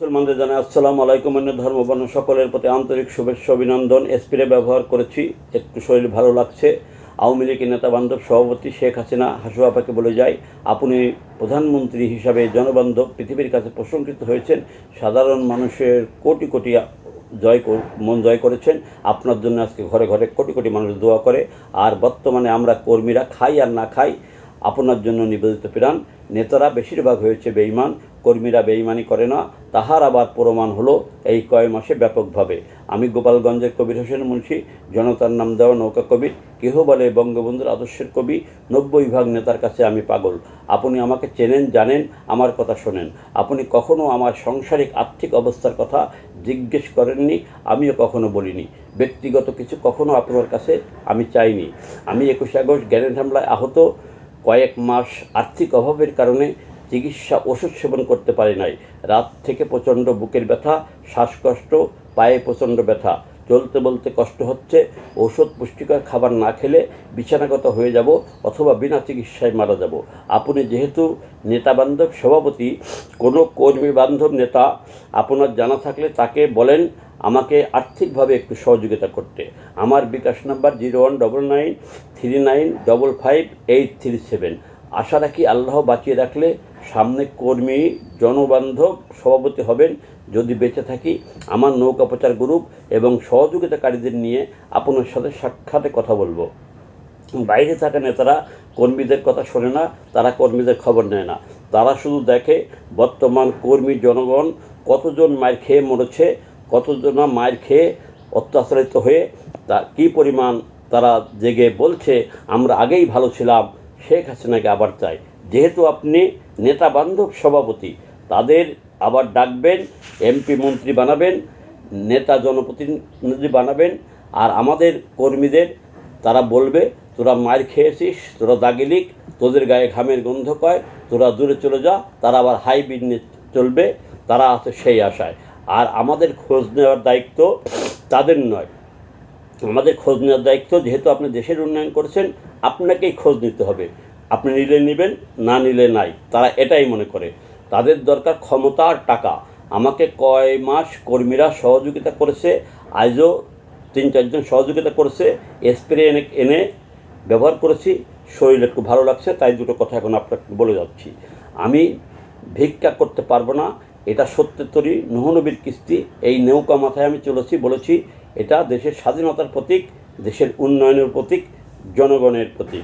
মুসলমানদের জানাই আসসালামু আলাইকুম, অন্য ধর্মবর্ণ সকলের প্রতি আন্তরিক শুভেচ্ছা, অভিনন্দন। স্প্রে ব্যবহার করেছি, একটু শরীর ভালো লাগছে। আওয়ামী লীগের নেতা বান্ধব সভাপতি শেখ হাসিনা হাসুয়াপাকে বলে যায়, আপনি প্রধানমন্ত্রী হিসাবে জনবান্ধব পৃথিবীর কাছে প্রশংসিত হয়েছেন। সাধারণ মানুষের কোটি কোটি জয় মন জয় করেছেন। আপনার জন্য আজকে ঘরে ঘরে কোটি কোটি মানুষ দোয়া করে। আর বর্তমানে আমরা কর্মীরা খাই আর না খাই, আপনার জন্য নিবেদিত প্রাণ। নেতারা বেশিরভাগ হয়েছে বেঈমান। কর্মীরা বেইমানি করে না, তাহার আবার প্রমাণ হলো এই কয় মাসে ব্যাপকভাবে। আমি গোপালগঞ্জের কবির হোসেন মুন্সি, জনতার নাম দেওয়া নৌকা কবি, কেহ বলে বঙ্গবন্ধুর আদর্শের কবি, নব্বই ভাগ নেতার কাছে আমি পাগল। আপনি আমাকে চেনেন, জানেন, আমার কথা শোনেন। আপনি কখনো আমার সাংসারিক আর্থিক অবস্থার কথা জিজ্ঞেস করেননি, আমিও কখনো বলিনি। ব্যক্তিগত কিছু কখনো আপনার কাছে আমি চাইনি। আমি একুশে আগস্ট গ্যারেন্ট হামলায় আহত। কয়েক মাস আর্থিক অভাবের কারণে চিকিৎসা ওষুধ সেবন করতে পারি নাই। রাত থেকে প্রচণ্ড বুকের ব্যথা, শ্বাসকষ্ট, পায়ে প্রচণ্ড ব্যথা। চলতে বলতে কষ্ট হচ্ছে, ওষুধ পুষ্টিকর খাবার না খেলে বিছানাগত হয়ে যাব অথবা বিনা চিকিৎসায় মারা যাব। আপনি যেহেতু নেতা বান্ধব সভাপতি, কোনো কর্মী বান্ধব নেতা, আপনার জানা থাকলে তাকে বলেন আমাকে আর্থিকভাবে একটু সহযোগিতা করতে। আমার bKash number zero one double nine three nine double five eight three seven. আশা রাখি আল্লাহ বাঁচিয়ে রাখলে সামনে কর্মী, জনবান্ধব সভাপতি হবেন। যদি বেঁচে থাকি, আমার নৌকা প্রচার গ্রুপ এবং সহযোগিতাকারীদের নিয়ে আপনার সাথে সাক্ষাতে কথা বলব। বাইরে থাকা নেতারা কর্মীদের কথা শোনে না, তারা কর্মীদের খবর নেয় না। তারা শুধু দেখে বর্তমান কর্মী জনগণ কতজন মায়ের খেয়ে মরেছে, কতজন মায়ের খেয়ে অত্যাচারিত হয়ে, তা কী পরিমাণ তারা জেগে বলছে, আমরা আগেই ভালো ছিলাম শেখ হাসিনাকে আবার চাই। যেহেতু আপনি নেতা বান্ধব সভাপতি, তাদের আবার ডাকবেন, এমপি মন্ত্রী বানাবেন, নেতা জনপ্রতিনিধি বানাবেন, আর আমাদের কর্মীদের তারা বলবে, তোরা মার খেয়েছিস, তোরা দাগিলিক তোদের গায়ে ঘামের গন্ধ কয়, তোরা দূরে চলে যা। তারা আবার হাই নিয়ে চলবে, তারা আছে সেই আশায়। আর আমাদের খোঁজ নেওয়ার দায়িত্ব তাদের নয়। আমাদের খোঁজ নেওয়ার দায়িত্ব, যেহেতু আপনি দেশের উন্নয়ন করেছেন আপনাকেই খোঁজ নিতে হবে। আপনি নিলে নেবেন, না নিলে নাই। তারা এটাই মনে করে। তাদের দরকার ক্ষমতা আর টাকা। আমাকে কয় মাস কর্মীরা সহযোগিতা করেছে, আজও তিন চারজন সহযোগিতা করেছে, স্প্রে এনে এনে ব্যবহার করেছি, শরীর একটু ভালো লাগছে, তাই দুটো কথা এখন আপনাকে বলে যাচ্ছি। আমি ভিক্ষা করতে পারব না, এটা সত্যের তরি, নহনবীর কিস্তি, এই নৌকা মাথায় আমি চলেছি, বলেছি, এটা দেশের স্বাধীনতার প্রতীক, দেশের উন্নয়নের প্রতীক জনগণের প্রতি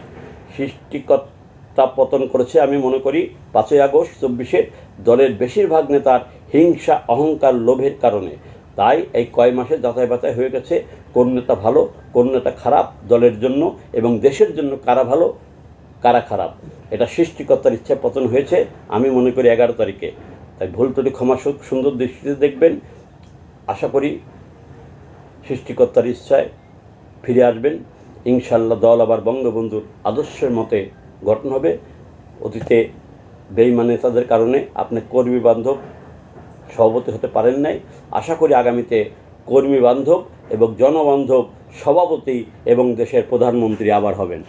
সৃষ্টিকর্তা পতন করেছে। আমি মনে করি পাঁচই আগস্ট চব্বিশের দলের বেশিরভাগ নেতার হিংসা, অহংকার, লোভের কারণে। তাই এই কয় মাসে যাতায় বাতায় হয়ে গেছে কোন নেতা ভালো, কোন নেতা খারাপ, দলের জন্য এবং দেশের জন্য কারা ভালো, কারা খারাপ। এটা সৃষ্টিকর্তার ইচ্ছায় পতন হয়েছে, আমি মনে করি এগারো তারিখে। তাই ভুল ত্রুটি ক্ষমা সু- সুন্দর দৃষ্টিতে দেখবেন। আশা করি সৃষ্টিকর্তার ইচ্ছায় ফিরে আসবেন। ইনশাল্লাহ দল আবার বঙ্গবন্ধুর আদর্শের মতে গঠন হবে। অতীতে বেইমান নেতাদের কারণে আপনি কর্মী বান্ধব সভাপতি হতে পারেন নাই। আশা করি আগামীতে কর্মী বান্ধব এবং জনবান্ধব সভাপতি এবং দেশের প্রধানমন্ত্রী আবার হবেন।